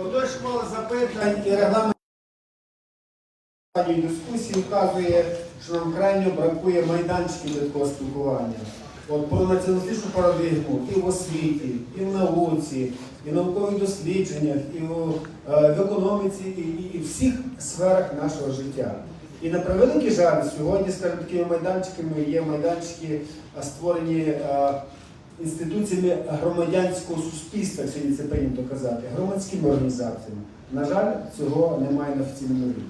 Отож, школа запитань і регламент дискусії вказує, що нам крайньо бракує майданчиків для такого спілкування. От про націоналістичну парадигму і в освіті, і в науці, і в наукових дослідженнях, і в, е, в економіці, і, і, і всіх сферах нашого життя. І на превеликий жаль, сьогодні, скажімо, такими майданчиками є майданчики, а, створені е, інституціями громадянського суспільства, сьогодні це прийнято казати, громадськими організаціями. На жаль, цього немає на офіційному рівні.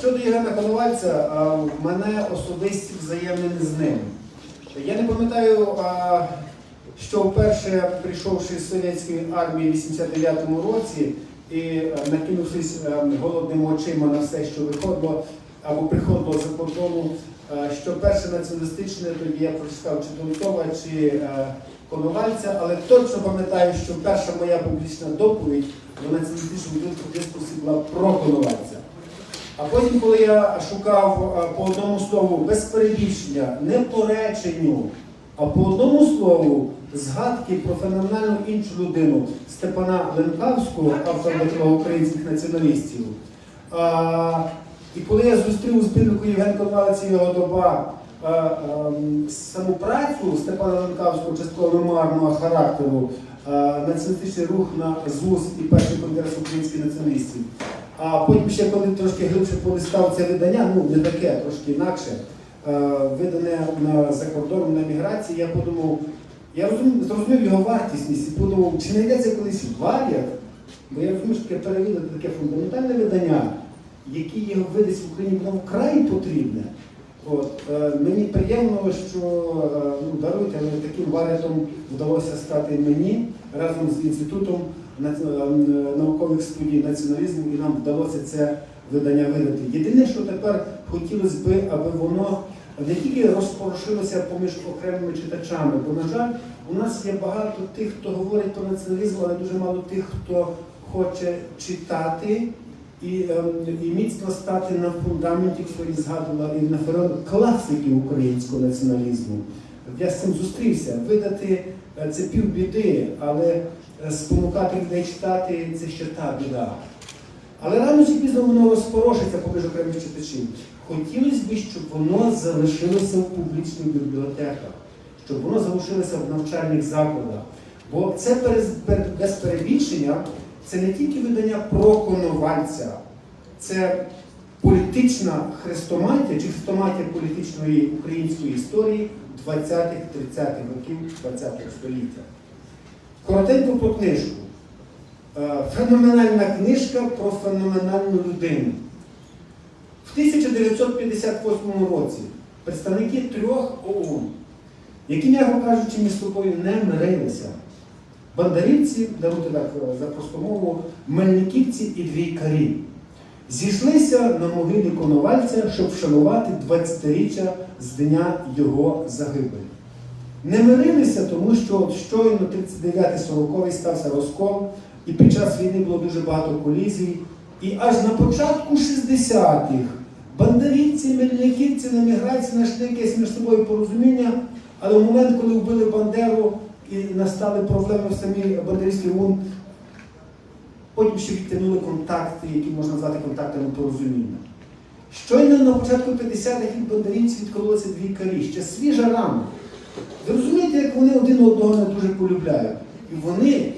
Щодо Євгена Коновальця, в мене особисті взаємини з ним. Я не пам'ятаю, що вперше прийшовши з совєтської армії в 89-му році і накинувшись голодними очима на все, що виходило або приходило за кордону, е, що перше націоналістичне, тоді я прочитав чи Донцова, чи е, Коновальця, але точно пам'ятаю, що перша моя публічна доповідь в націоналістичному дискусі була про Коновальця. А потім, коли я шукав е, по одному слову без перебільшення, не по реченню, а по одному слову згадки про феноменальну іншу людину Степана Ленкавського, автора українських націоналістів. І коли я зустрів у збірнику Євген Коновалець і його доба е, ем, саму працю Степана Ленкавського частково мемуарного характеру, е, націоналістичний рух на ЗУС і перший конгрес українських націоналістів. А потім ще коли трошки глибше полистав це видання, ну не таке, трошки інакше, е, видане на, за кордоном на міграції, я подумав, я розумів, зрозумів його вартісність і подумав, чи не йдеться колись варіант, бо я розумію, що таке перевідати таке фундаментальне видання, яке його видасть в Україні воно вкрай потрібне. От, е, мені приємно, що е, ну, даруйте, але таким варіантом вдалося стати мені разом з інститутом е, наукових студій націоналізму, і нам вдалося це видання видати. Єдине, що тепер хотілося би, аби воно не тільки розпорошилося поміж окремими читачами, бо, на жаль, у нас є багато тих, хто говорить про націоналізм, але дуже мало тих, хто хоче читати і, ем, і міцно стати на фундаменті, хто і згадувала, і на класиків українського націоналізму. Я з цим зустрівся. Видати е, це півбіди, але е, спонукати людей читати це ще та біда. Але рано чи пізно воно розпорошиться поміж окремих читачів. Хотілося б, щоб воно залишилося в публічних бібліотеках, щоб воно залишилося в навчальних закладах. Бо це без перебільшення, це не тільки видання про Коновальця, це політична хрестоматія чи хрестоматія політичної української історії 20-30-х років ХХ століття. Коротенько про книжку. Е, Феноменальна книжка про феноменальну людину. В 1958 році представники трьох ОУН, які, м'яко кажучи, між собою не мирилися, бандарівці, даруйте так е, за просту мову, мельниківці і двійкарі, зійшлися на могилі Коновальця, щоб вшанувати 20-річчя з дня його загибелі. Не мирилися, тому що щойно 39-40 стався розкол, і під час війни було дуже багато колізій. І аж на початку 60-х бандерівці, мельниківці на міграції знайшли якесь між собою порозуміння, але в момент, коли вбили Бандеру і настали проблеми в самій Бандерівській ОУН, потім ще відтягнули контакти, які можна назвати контактами порозуміння. Щойно на початку 50-х від бандерівців відкололися дві карі, ще свіжа рана. Ви розумієте, як вони один одного не дуже полюбляють. І вони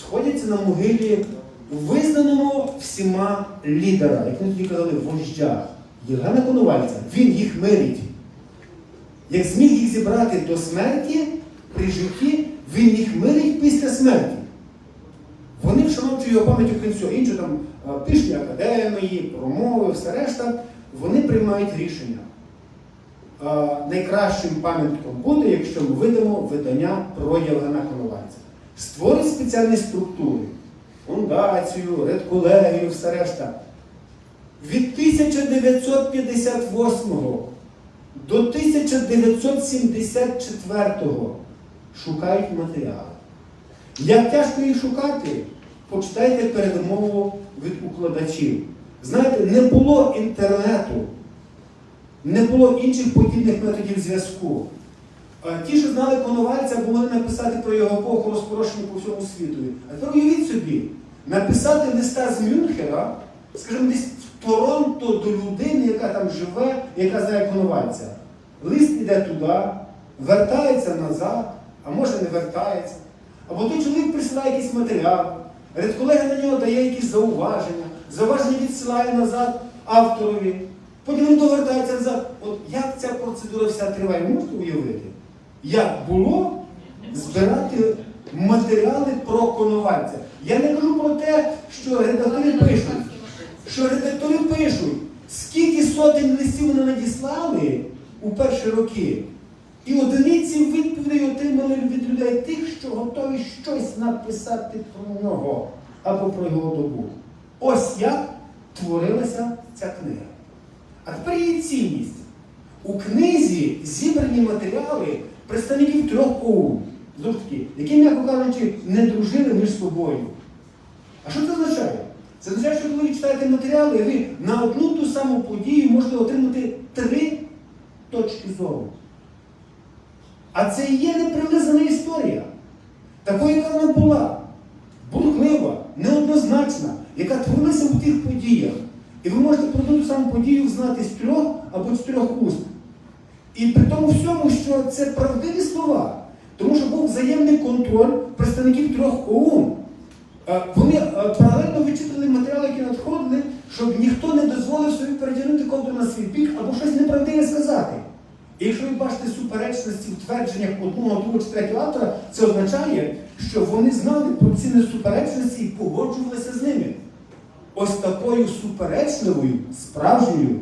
сходяться на могилі визнаному всіма лідера, як вони тоді казали, вождя Євгена Коновальця. Він їх мирить. Як зміг їх зібрати до смерті при житті, він їх мирить після смерті. Вони вшановчують його пам'ять окрім всього іншого, там е, пишні академії, промови, все решта, вони приймають рішення. Е, Найкращим пам'ятком буде, якщо ми видамо видання про Євгена Коновальця. Створить спеціальні структури, фундацію, редколегію, все решта. Від 1958 до 1974 шукають матеріали. Як тяжко їх шукати, почитайте передмову від укладачів. Знаєте, не було інтернету, не було інших подібних методів зв'язку. Ті, що знали Коновальця, могли написати про його епоху розпорошення по всьому світу. А тепер уявіть собі, написати листа з Мюнхена, скажімо, десь в Торонто до людини, яка там живе, яка знає Коновальця. Лист іде туди, вертається назад, а може не вертається. Або той чоловік присилає якийсь матеріал, редколега на нього дає якісь зауваження, зауваження відсилає назад авторові. Потім він повертається назад. От як ця процедура вся триває, можете уявити? Як було збирати матеріали про конувальця? Я не кажу про те, що редактори пишуть, що редактори пишуть, скільки сотень листів вони надіслали у перші роки. І одиниці відповідей отримали від людей тих, що готові щось написати про нього або про його добу. Ось як творилася ця книга. А тепер її цінність. У книзі зібрані матеріали представників трьох ОУН, які, м'яко кажучи, не дружили між собою. А що це означає? Це означає, що коли ви читаєте матеріали, ви на одну ту саму подію можете отримати три точки зору. А це і є неприлизана історія. Такою, яка вона була, бурхлива, неоднозначна, яка творилася у тих подіях. І ви можете про ту саму подію знати з трьох або з трьох уст. І при тому всьому, що це правдиві слова, тому що був взаємний контроль представників трьох ОУН. Е, Вони е, паралельно вичитали матеріали, які надходили, щоб ніхто не дозволив собі перетягнути ковдру на свій бік або щось неправдиве сказати. І якщо ви бачите суперечності в твердженнях одного, другого чи третього автора, це означає, що вони знали про ці несуперечності і погоджувалися з ними. Ось такою суперечливою, справжньою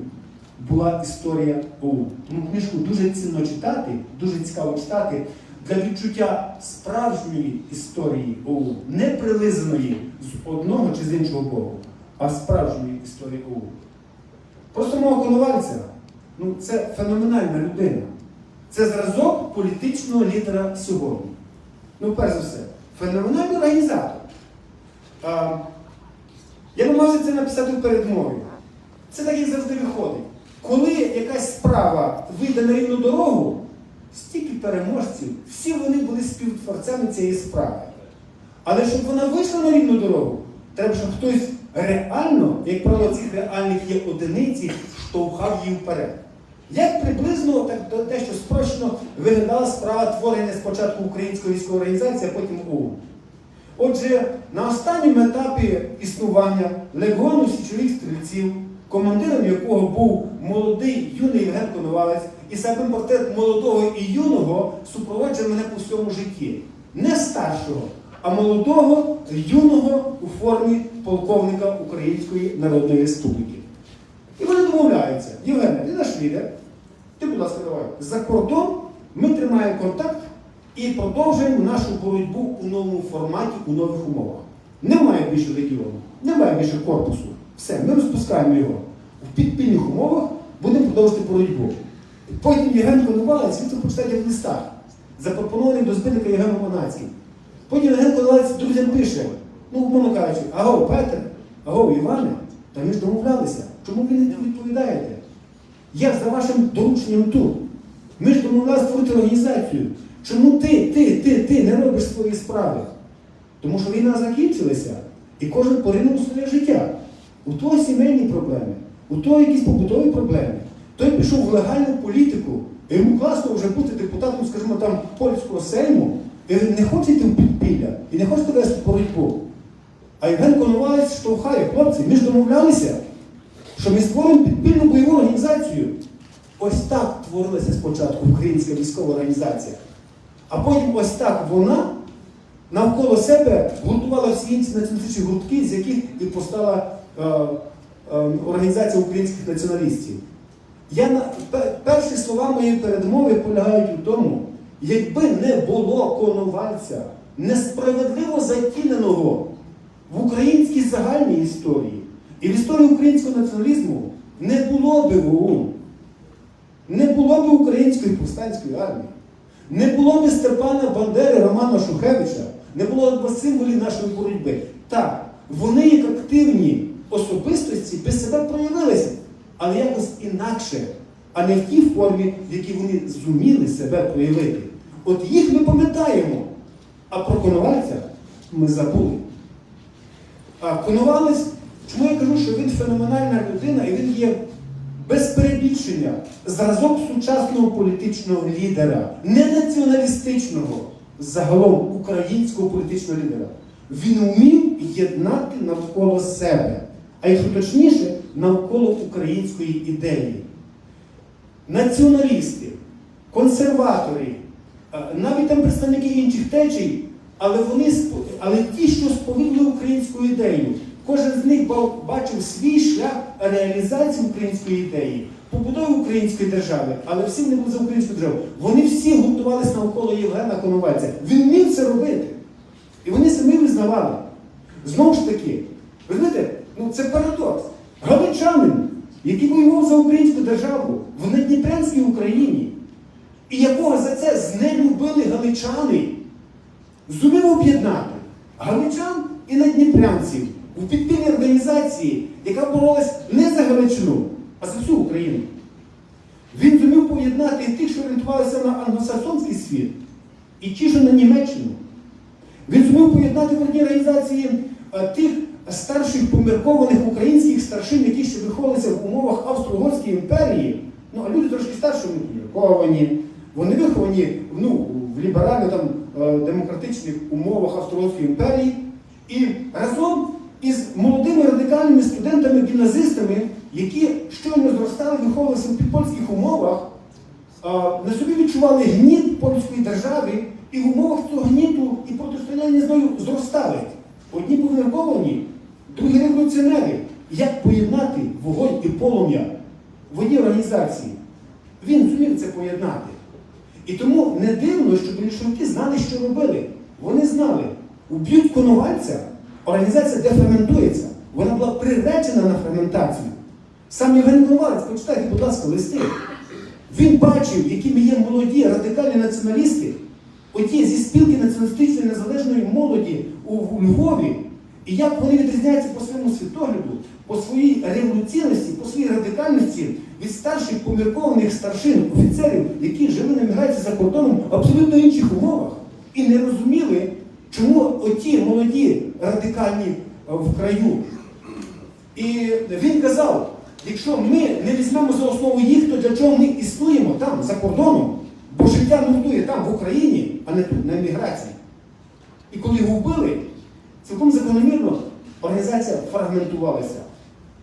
була історія. Тому книжку дуже цінно читати, дуже цікаво читати для відчуття справжньої історії ОУН, не прилизаної з одного чи з іншого боку, а справжньої історії ОУН. Просто мого Коновальця, ну це феноменальна людина. Це зразок політичного лідера сьогодні. Ну, перш за все, феноменальний організатор. А, я намагався це написати в передмові. Це так як завжди виходить. Коли якась справа вийде на рівну дорогу, стільки переможців, всі вони були співтворцями цієї справи. Але щоб вона вийшла на рівну дорогу, треба, щоб хтось реально, як правило, цих реальних є одиниці, штовхав її вперед. Як приблизно, так дещо спрощено виглядала справа творення спочатку Української військової організації, а потім ОУН. Отже, на останньому етапі існування легіону січових стрільців, командиром якого був молодий юний Євген Коновалець, і саме портрет молодого і юного супроводжує мене по всьому житті. Не старшого, а молодого, юного у формі полковника Української Народної Республіки. І вони домовляються, Євгене, ти наш лідер, ти, будь ласка, давай, за кордон ми тримаємо контакт і продовжуємо нашу боротьбу у новому форматі, у нових умовах. Немає більше легіону, немає більше корпусу. Все, ми розпускаємо його. В підпільних умовах будемо продовжувати боротьбу. Потім Євген Коновалець, він це почитає в листах, запропонований до збитника Євгеном Монацьким. Потім Євген Коновалець друзям пише, ну, умовно кажучи, аго, Петр, аго, Іване, та ми ж домовлялися. Чому ви не відповідаєте? Я за вашим дорученням тут. Ми ж домовлялися створити організацію. Чому ти, ти, ти, ти не робиш свої справи? Тому що війна закінчилася, і кожен поринув своє життя. У того сімейні проблеми, у того якісь побутові проблеми. Той пішов в легальну політику, і йому класно вже бути депутатом, скажімо, там, польського сейму, він не хоче йти в підпілля, і не хоче вести боротьбу. А Євген Коновалець штовхає, хлопці, ми ж домовлялися, що ми створимо підпільну бойову організацію. Ось так творилася спочатку українська військова організація. А потім ось так вона навколо себе гуртувала всі інші націоналістичні гуртки, з яких і постала е, е, організація українських націоналістів. Я перші слова моєї передмови полягають у тому, якби не було конувальця, несправедливо затіненого в українській загальній історії і в історії українського націоналізму, не було би ОУН, не було б української повстанської армії. Не було б Степана Бандери, Романа Шухевича, не було б символів нашої боротьби. Так, вони як активні особистості без себе проявилися, але якось інакше, а не в тій формі, в якій вони зуміли себе проявити. От їх ми пам'ятаємо, а про Коновальця ми забули. А Коновалець, чому я кажу, що він феноменальна людина і він є без перебільшення зразок сучасного політичного лідера, не націоналістичного, загалом українського політичного лідера. Він вмів єднати навколо себе, а якщо точніше, навколо української ідеї. Націоналісти, консерватори, навіть там представники інших течій, але вони але ті, що сповідали українську ідею, кожен з них бачив свій шлях реалізації української ідеї, побудови української держави, але всі вони були за українську державу. Вони всі гуртувалися навколо Євгена Коновальця. Він вмів це робити. І вони самі визнавали. Знову ж таки, ви знаєте, ну це парадокс. Галичанин, який воював за українську державу в Надніпрянській Україні, і якого за це знелюбили галичани, зумів об'єднати галичан і надніпрянців у підпільній організації, яка боролась не за Галичину, а за всю Україну. Він зумів поєднати і тих, що орієнтувалися на англосаксонський світ, і ті, що на Німеччину. Він зумів поєднати в одній організації е, тих старших поміркованих українських старшин, які ще виховувалися в умовах Австро-Угорської імперії. Ну, а люди трошки старші, помірковані, вони виховані ну, в ліберально там, е, умовах Австро-Угорської імперії. І разом із молодими радикальними студентами-гімназистами, які щойно зростали, виховувалися в підпольських умовах, на собі відчували гніт польської держави і в умовах цього гніту і протистояння з нею зростали. Одні були помірковані, другі революціонери. Як поєднати вогонь і полум'я в одній організації? Він зумів це поєднати. І тому не дивно, що більшовики знали, що робили. Вони знали, уб'ють коновальця, організація деферментується. Вона була приречена на ферментацію. Сам Євген Коновалець, почитайте, будь ласка, листи. Він бачив, якими є молоді радикальні націоналісти, оті зі спілки націоналістичної незалежної молоді у Львові, і як вони відрізняються по своєму світогляду, по своїй революційності, по своїй радикальності від старших поміркованих старшин, офіцерів, які жили на міграції за кордоном в абсолютно інших умовах, і не розуміли, чому оті молоді радикальні е, в краю. І він казав, якщо ми не візьмемо за основу їх, то для чого ми існуємо там, за кордоном? Бо життя нудує там, в Україні, а не тут, на еміграції. І коли його вбили, цілком закономірно організація фрагментувалася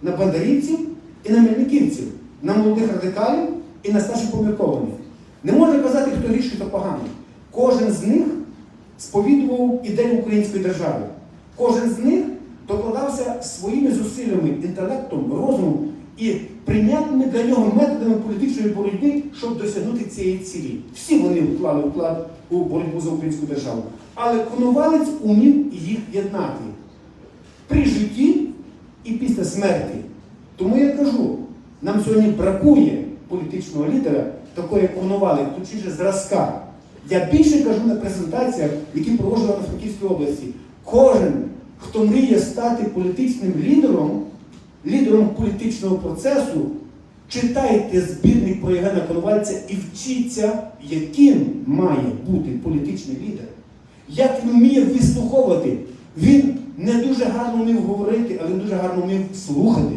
на бандерівців і на мельниківців, на молодих радикалів і на старших поміркованих. Не можна казати, хто гріший, хто поганий. Кожен з них сповідував ідею української держави. Кожен з них докладався своїми зусиллями, інтелектом, розумом і прийнятними для нього методами політичної боротьби, щоб досягнути цієї цілі. Всі вони вклали вклад у боротьбу за українську державу. Але Коновалець умів їх єднати при житті і після смерті. Тому я кажу, нам сьогодні бракує політичного лідера, такого як Коновалець, точніше зразка. Я більше кажу на презентаціях, які проводжували на Франківській області. Кожен, хто мріє стати політичним лідером, лідером політичного процесу, читайте збірник про Євгена Коновальця і вчіться, яким має бути політичний лідер. Як він вміє вислуховувати. Він не дуже гарно вмів говорити, але дуже гарно вмів слухати.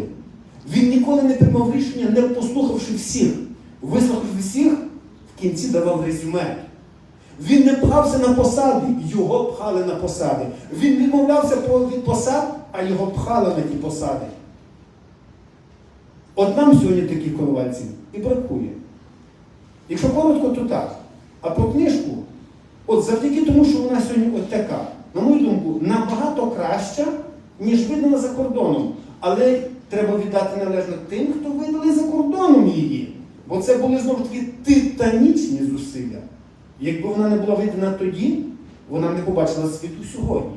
Він ніколи не приймав рішення, не послухавши всіх. Вислухавши всіх, в кінці давав резюме. Він не пхався на посади, його пхали на посади. Він відмовлявся від посад, а його пхали на ті посади. От нам сьогодні таких коновальців і бракує. Якщо коротко, то так. А про книжку, от завдяки тому, що вона сьогодні от така, на мою думку, набагато краща, ніж видана за кордоном. Але треба віддати належно тим, хто видали за кордоном її. Бо це були знову ж таки титанічні зусилля. Якби вона не була видана тоді, вона б не побачила світу сьогодні.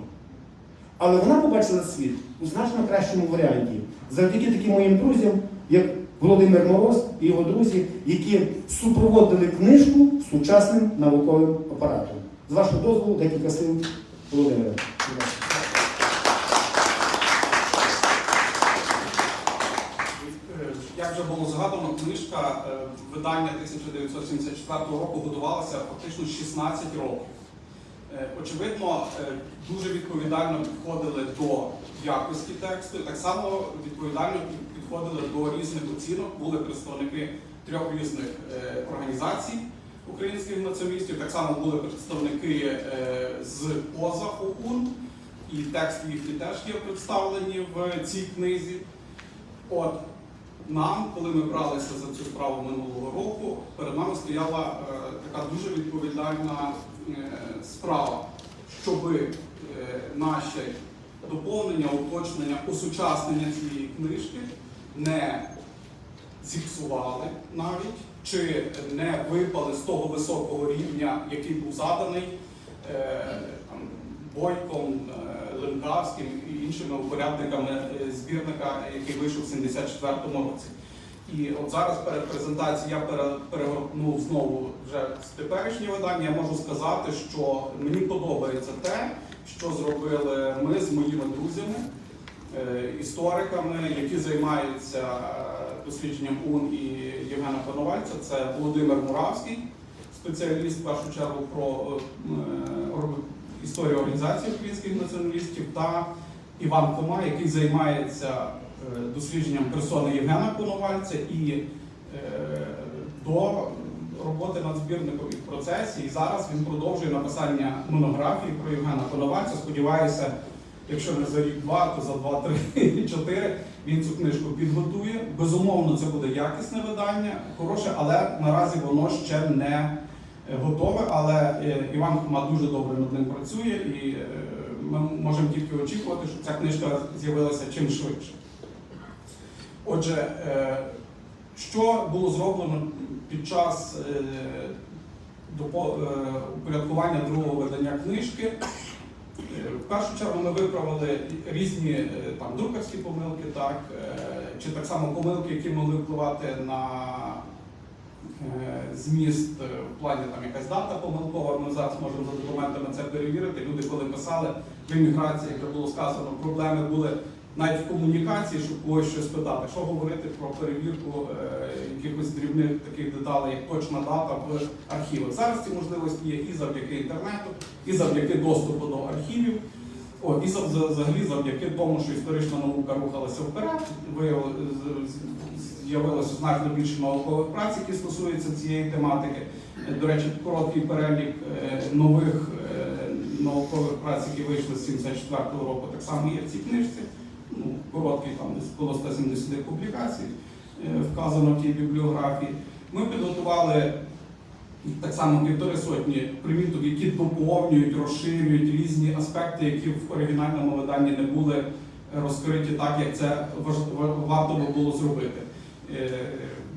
Але вона побачила світ у значно кращому варіанті. Завдяки таким моїм друзям, як Володимир Мороз і його друзі, які супроводили книжку сучасним науковим апаратом. З вашого дозволу, декілька слів Володимира. Будь ласка. Як вже було згадано, книжка е, видання 1974 року будувалася фактично 16 років. Е, Очевидно, е, дуже відповідально підходили до якості тексту, так само відповідально підходили до різних оцінок. Були представники трьох різних організацій українських націоналістів, так само були представники з поза ОУН, і тексти їхні теж є представлені в цій книзі. От нам, коли ми бралися за цю справу минулого року, перед нами стояла е, така дуже відповідальна е, справа, щоб е, наші доповнення, уточнення, осучаснення цієї книжки не зіпсували навіть, чи не випали з того високого рівня, який був заданий е, там, Бойком, Ленкавським і іншими упорядниками збірника, який вийшов в 74-му році. І от зараз перед презентацією я пере- перегорнув знову вже з теперішнє видання. Я можу сказати, що мені подобається те, що зробили ми з моїми друзями, е, істориками, які займаються е, дослідженням УН і Євгена Пановальця. Це Володимир Муравський, спеціаліст в першу чергу про е, ор- історію організації українських націоналістів, та Іван Кома, який займається е, дослідженням персони Євгена Коновальця і е, до роботи над збірником в процесі. І зараз він продовжує написання монографії про Євгена Коновальця. Сподіваюся, якщо не за рік-два, то за два, три, чотири він цю книжку підготує. Безумовно, це буде якісне видання, хороше, але наразі воно ще не е, готове. Але Іван Хома дуже добре над ним працює, і ми можемо тільки очікувати, що ця книжка з'явилася чим швидше. Отже, е, що було зроблено під час е, е, упорядкування другого видання книжки? В першу чергу ми виправили різні там друкарські помилки, так, чи так само помилки, які могли впливати на зміст е, в плані там якась дата помилкова. Ми зараз можемо за документами це перевірити. Люди, коли писали в еміграції, як було сказано, проблеми були навіть в комунікації, щоб когось щось питати. Що говорити про перевірку е, якихось дрібних таких деталей, як точна дата в архівах. Зараз ці можливості є і завдяки інтернету, і завдяки доступу до архівів. О, і за- за- взагалі завдяки тому, що історична наука рухалася вперед, виявили- з'явилося значно більше наукових праць, які стосуються цієї тематики. До речі, короткий перелік е, нових е, наукових праць, які вийшли з 74-го року, так само є в цій книжці. Ну, короткий там коло 170 публікацій е, вказано в тій бібліографії. Ми підготували так само півтори сотні приміток, які доповнюють, розширюють різні аспекти, які в оригінальному виданні не були розкриті так, як це варто було зробити. Е,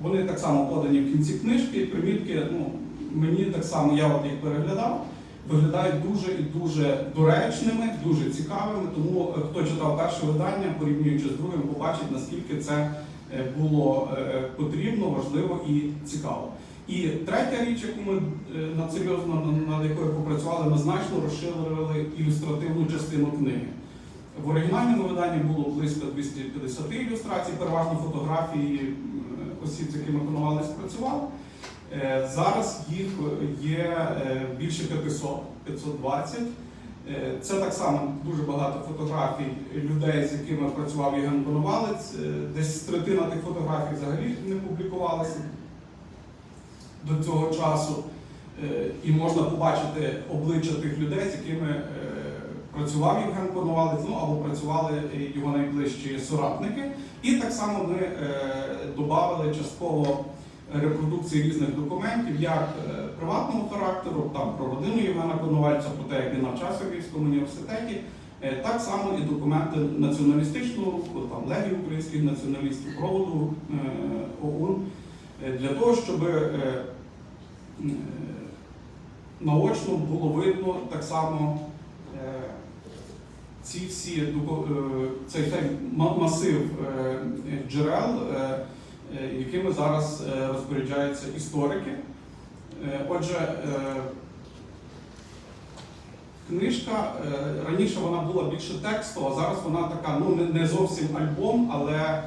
Вони так само подані в кінці книжки, примітки, ну, мені так само, я от їх переглядав, виглядають дуже і дуже доречними, дуже цікавими. Тому е, хто читав перше видання, порівнюючи з другим, побачить, наскільки це е, було потрібно, важливо і цікаво. І третя річ, яку ми е, над серйозно над- над якою попрацювали, ми значно розширили ілюстративну частину книги. В оригінальному виданні було близько 250 ілюстрацій, переважно фотографії осіб, з якими Коновалець працював. Е, Зараз їх є е, більше 500, 520. Е, Це так само дуже багато фотографій людей, з якими працював Євген Коновалець. Десь третина тих фотографій взагалі не публікувалася до цього часу. І можна побачити обличчя тих людей, з якими працював Євген Коновалець, ну або працювали його найближчі соратники. І так само ми е, додали частково репродукції різних документів, як е, приватного характеру, там про родину Євгена Коновальця, про те, як він навчався в Київському університеті, е, так само і документи націоналістичного там Легії українських націоналістів, проводу е, ОУН, е, для того, щоб е, е, наочно було видно так само ці всі е, цей масив е, джерел, е, е, якими зараз розпоряджаються історики. Отже, книжка раніше вона була більше текстова, зараз вона така, ну не- зовсім альбом, але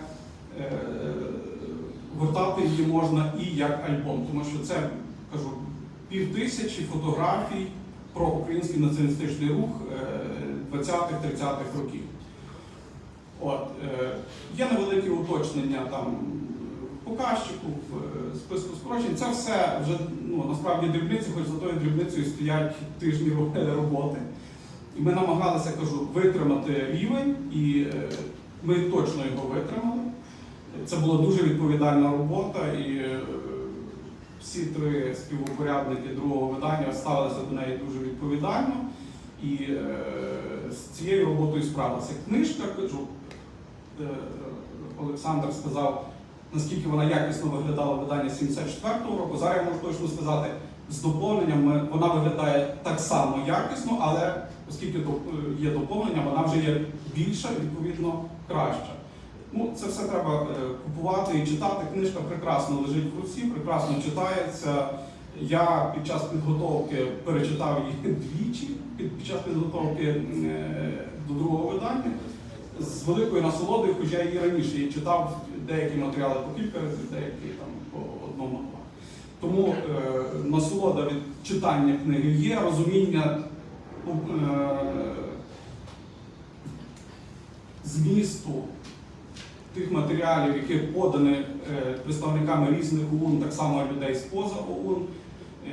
гортати її можна і як альбом, тому що це кажу пів тисячі фотографій про український націоналістичний рух 20-30-х років. От, е, є невеликі уточнення там показчику в е, списку скорочень. Це все вже ну, насправді дрібниці, хоч за тою дрібницею стоять тижні роботи. І ми намагалися, кажу, витримати рівень, і е, ми точно його витримали. Це була дуже відповідальна робота, і е, всі три співупорядники другого видання ставилися до неї дуже відповідально. І з цією роботою справилася книжка. Кажу, е, Олександр сказав, наскільки вона якісно виглядала видання 74-го року. Зараз я можу точно сказати, з доповненням вона виглядає так само якісно, але оскільки є доповнення, вона вже є більша, відповідно краща. Ну, це все треба е, купувати і читати. Книжка прекрасно лежить в руці, прекрасно читається. Я під час підготовки перечитав її двічі під, час підготовки е, до другого видання з великою насолодою, хоча я її раніше її читав деякі матеріали по кілька разів, деякі там по одному два. Тому е, насолода від читання книги є, розуміння е, змісту тих матеріалів, які подані е, представниками різних ОУН, так само людей з-поза ОУН, е,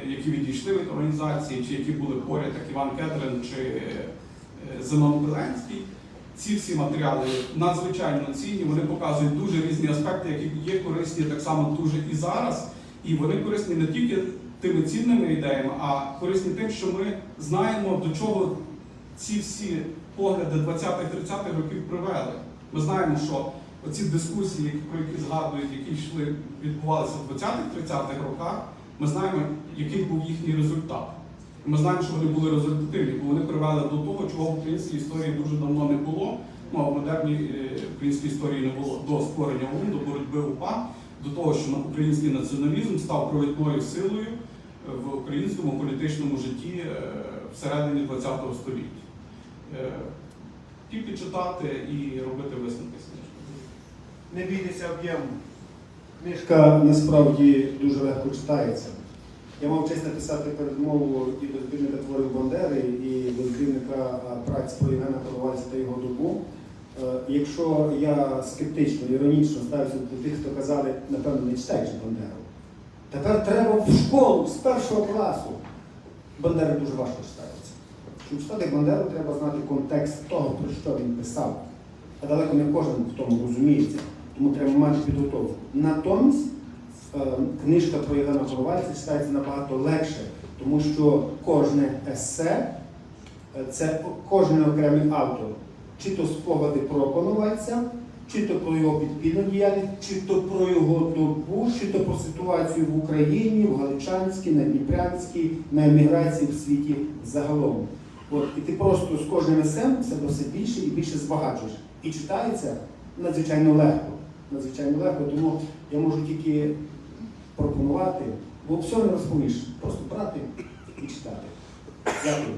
які відійшли від організації, чи які були поряд, як Іван Кетрин чи е, Зенон Беленський. Ці всі матеріали надзвичайно цінні, вони показують дуже різні аспекти, які є корисні так само дуже і зараз. І вони корисні не тільки тими цінними ідеями, а корисні тим, що ми знаємо, до чого ці всі погляди 20-30-х років привели. Ми знаємо, що оці дискусії, про які згадують, які йшли, відбувалися в 20-30-х роках, ми знаємо, який був їхній результат. Ми знаємо, що вони були результативні, бо вони привели до того, чого в українській історії дуже давно не було. Ну, а в модерній е, українській історії не було до створення ОУН, до боротьби УПА, до того, що український націоналізм став провідною силою в українському політичному житті е, всередині ХХ століття. Е, Тільки читати і робити висновки. Не бійтеся об'єму. Книжка насправді дуже легко читається. Я мав честь написати передмову і до збірника творів Бандери, і до збірника а, праць про Євгена Подовальця та його добу. Е, Якщо я скептично, іронічно ставився до тих, хто казали, напевно, не читаєш Бандеру. Тепер треба в школу з першого класу. Бандера дуже важко читається. Щоб читати Бандеру, треба знати контекст того, про що він писав. А далеко не кожен в тому розуміється, тому треба мати підготовку. Натомість е, книжка про Євгена Головальця читається набагато легше, тому що кожне есе е, це кожен окремий автор, чи то спогади про Коновальця, чи то про його підпільну діяльність, чи то про його добу, чи то про ситуацію в Україні, в Галичанській, на Дніпрянській, на еміграції в світі загалом. От, і ти просто з кожним есем все більше і більше збагачуєш. І читається надзвичайно легко. Надзвичайно легко, тому я можу тільки пропонувати, бо все не розповіш. Просто брати і читати. Дякую.